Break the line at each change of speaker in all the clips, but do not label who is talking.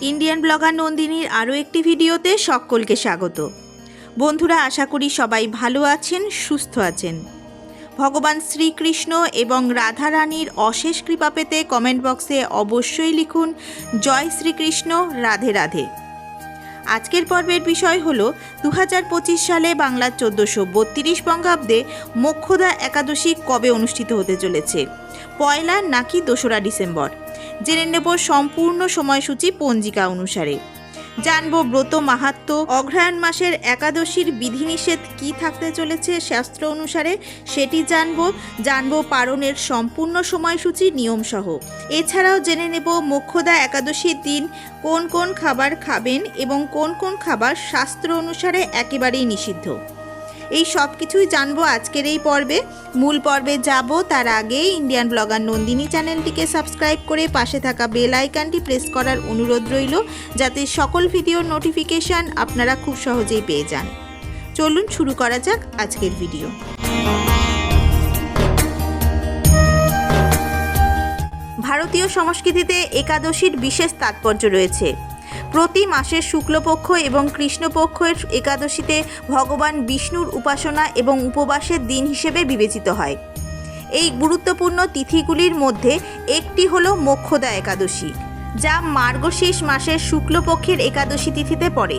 Indian blogger নন্দিনীর আরও একটি ভিডিওতে সকলকে স্বাগত। বন্ধুরা, আশা করি সবাই ভালো আছেন, সুস্থ আছেন। ভগবান শ্রীকৃষ্ণ এবং রাধা রানীর অশেষ কৃপা পেতে কমেন্ট বক্সে অবশ্যই লিখুন, জয় শ্রীকৃষ্ণ, রাধে রাধে। আজকের পর্বের বিষয় হল দু হাজার পঁচিশ সালে বাংলার চোদ্দোশো বত্রিশ বঙ্গাব্দে মোক্ষদা একাদশী কবে অনুষ্ঠিত হতে চলেছে? পয়লা নাকি দোসরা ডিসেম্বর? জেনে নেব সম্পূর্ণ সময়সূচি পঞ্জিকা অনুসারে। জানব ব্রত মাহাত্ম। অগ্রহায়ণ মাসের একাদশীর বিধিনিষেধ কি থাকতে চলেছে শাস্ত্র অনুসারে সেটি জানব। জানব পারণের সম্পূর্ণ সময়সূচি, নিয়মসহ। এছাড়াও জেনে নেব মোক্ষদা একাদশীর দিন কোন কোন খাবার খাবেন এবং কোন কোন খাবার শাস্ত্র অনুসারে একেবারেই নিষিদ্ধ। এই সব কিছুই জানব আজকের এই পর্বে। মূল পর্বে যাব, তার আগে ইন্ডিয়ান ব্লগার নন্দিনী চ্যানেলটিকে সাবস্ক্রাইব করে পাশে থাকা বেল আইকনটি প্রেস করার অনুরোধ রইল, যাতে সকল ভিডিওর নোটিফিকেশান আপনারা খুব সহজেই পেয়ে যান। চলুন শুরু করা যাক আজকের ভিডিও। ভারতীয় সংস্কৃতিতে একাদশীর বিশেষ তাৎপর্য রয়েছে। প্রতি মাসের শুক্লপক্ষ এবং কৃষ্ণপক্ষের একাদশীতে ভগবান বিষ্ণুর উপাসনা এবং উপবাসের দিন হিসেবে বিবেচিত হয়। এই গুরুত্বপূর্ণ তিথিগুলির মধ্যে একটি হল মোক্ষদা একাদশী, যা মার্গশীর্ষ মাসের শুক্লপক্ষের একাদশী তিথিতে পড়ে।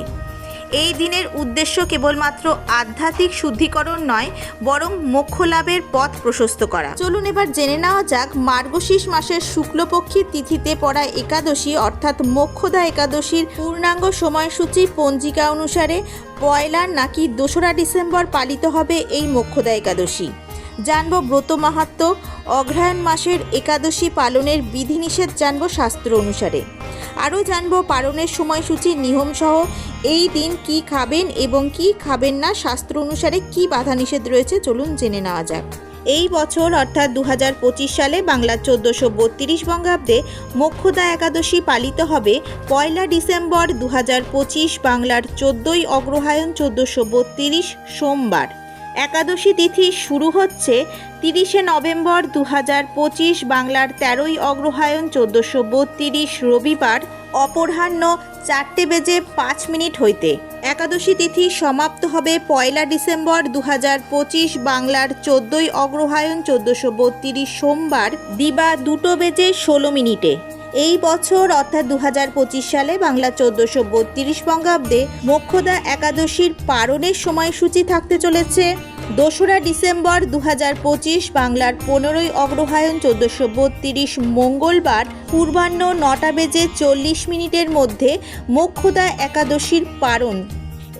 এই দিনের উদ্দেশ্য কেবলমাত্র আধ্যাত্মিক শুদ্ধিকরণ নয়, বরং মোক্ষ লাভের পথ প্রশস্ত করা। চলুন এবার জেনে নেওয়া যাক মার্গশীর্ষ মাসের শুক্লপক্ষী তিথিতে পড়া একাদশী, অর্থাৎ মোক্ষদা একাদশীর পূর্ণাঙ্গ সময়সূচি পঞ্জিকা অনুসারে পয়লা নাকি দোসরা ডিসেম্বর পালিত হবে এই মোক্ষদা একাদশী। জানব ব্রত মাহাত্ম অগ্রহায়ণ মাসের একাদশী পালনের বিধিনিষেধ জানব শাস্ত্র অনুসারে। আরও জানব পালনের সময়সূচি, নিয়মসহ এই দিন কি খাবেন এবং কি খাবেন না, শাস্ত্র অনুসারে কি বাধা নিষেধ রয়েছে চলুন জেনে নেওয়া যাক। এই বছর অর্থাৎ দু হাজার পঁচিশ সালে বাংলার চোদ্দোশো বত্রিশ বঙ্গাব্দে মোক্ষদা একাদশী পালিত হবে। পয়লা ডিসেম্বর দু হাজার পঁচিশ বাংলার চোদ্দোই অগ্রহায়ণ চোদ্দোশো বত্রিশ সোমবার। একাদশী তিথি শুরু হচ্ছে তিরিশে নভেম্বর দু বাংলার তেরোই অগ্রহায়ণ চোদ্দোশো রবিবার। অপরাহ্ন চারটে বেজে পাঁচ মিনিট হইতে। একাদশী তিথি সমাপ্ত হবে পয়লা ডিসেম্বর দু পঁচিশ বাংলার চোদ্দোই অগ্রহায়ণ চোদ্দোশো বত্রিশ সোমবার দিবা দুটো বেজে ষোলো মিনিটে। এই বছর অর্থাৎ দু হাজার পঁচিশ সালে বাংলা চোদ্দোশো বত্রিশ বঙ্গাব্দে মোক্ষদা একাদশীর পারণের সময়সূচি থাকতে চলেছে। দোসরা ডিসেম্বর দু হাজার পঁচিশ বাংলার পনেরোই অগ্রহায়ণ চোদ্দোশো বত্রিশ মঙ্গলবার পূর্বাহ্ন নটা বেজে চল্লিশ মিনিটের মধ্যে মোক্ষদা একাদশীর পারণ।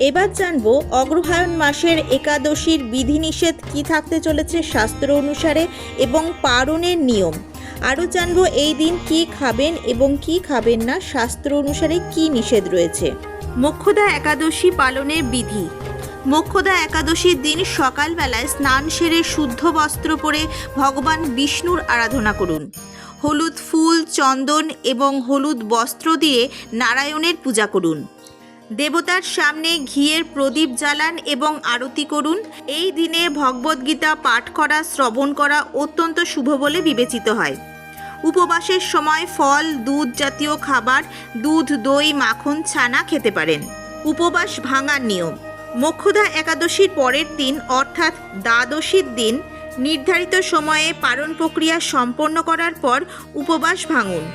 এবার জানব অগ্রহায়ণ মাসের একাদশীর বিধিনিষেধ কী থাকতে চলেছে শাস্ত্র অনুসারে এবং পারণের নিয়ম। আরও জানব এই দিন কি খাবেন এবং কি খাবেন না, শাস্ত্র অনুসারে কি নিষেধ রয়েছে। মোক্ষদা একাদশী পালনের বিধি। মোক্ষদা একাদশীর দিন সকালবেলায় স্নান সেরে শুদ্ধ বস্ত্র পরে ভগবান বিষ্ণুর আরাধনা করুন। হলুদ ফুল, চন্দন এবং হলুদ বস্ত্র দিয়ে নারায়ণের পূজা করুন। দেবতার সামনে ঘিয়ের প্রদীপ জ্বালান এবং আরতি করুন। এই দিনে ভগবদ্গীতা পাঠ করা, শ্রবণ করা অত্যন্ত শুভ বলে বিবেচিত হয়। উপবাসের সময় ফল, দুধ জাতীয় খাবার, দুধ, দই, মাখন, ছানা খেতে পারেন। উপবাস ভাঙার নিয়ম। মোক্ষদা একাদশীর পরের দিন, অর্থাৎ দ্বাদশীর দিন, নির্ধারিত সময়ে পালন প্রক্রিয়া সম্পন্ন করার পর উপবাস ভাঙুন।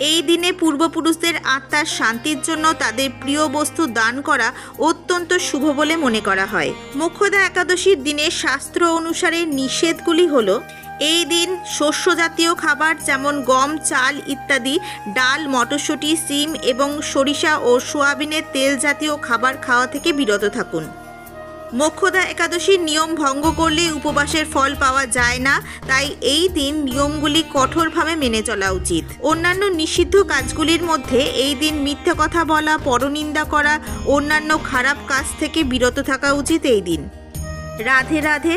এই দিনে পূর্বপুরুষদের আত্মার শান্তির জন্য তাদের প্রিয় বস্তু দান করা অত্যন্ত শুভ বলে মনে করা হয়। মোক্ষদা একাদশীর দিনে শাস্ত্র অনুসারে নিষেধগুলি হল এই দিন শস্য জাতীয় খাবার যেমন গম, চাল ইত্যাদি, ডাল, মটরশুঁটি, সিম এবং সরিষা ও সোয়াবিনের তেল জাতীয় খাবার খাওয়া থেকে বিরত থাকুন। মোক্ষদা একাদশীর নিয়ম ভঙ্গ করলে উপবাসের ফল পাওয়া যায় না, তাই এই দিন নিয়মগুলি কঠোরভাবে মেনে চলা উচিত। অন্যান্য নিষিদ্ধ কাজগুলির মধ্যে এই দিন মিথ্যা কথা বলা, পরনিন্দা করা, অন্যান্য খারাপ কাজ থেকে বিরত থাকা উচিত এই দিন। রাধে রাধে